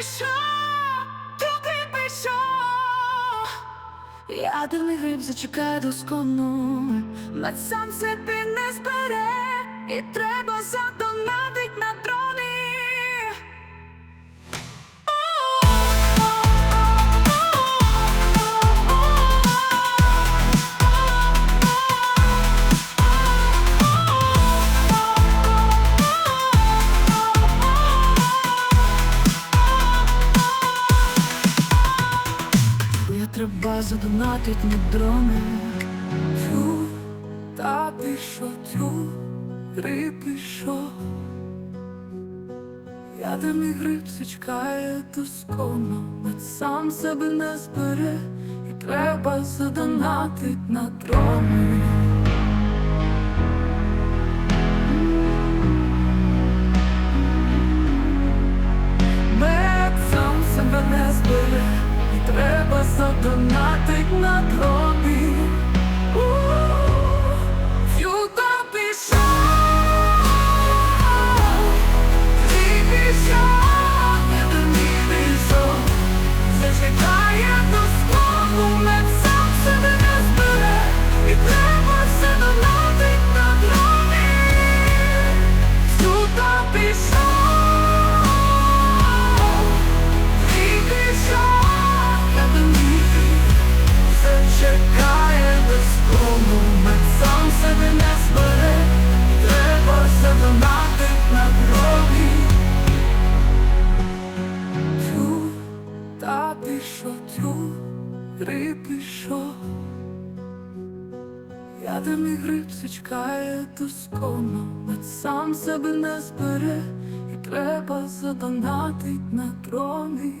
пішов, туди пішов. Ядерний гриб зачекає доскону, над сам себе не збере, і треба задонатить треба задонатить на дрони. Тю, та пішов, тю, гриб пішов. Ядерний гриб чекає досконно, Над сам себе не збере, і треба задонатить на дрони. Треба задонатить на дрони. Гриб пішов. мій гриб чекає доскону, мед сам себе не збере, і треба задонатить на дрони.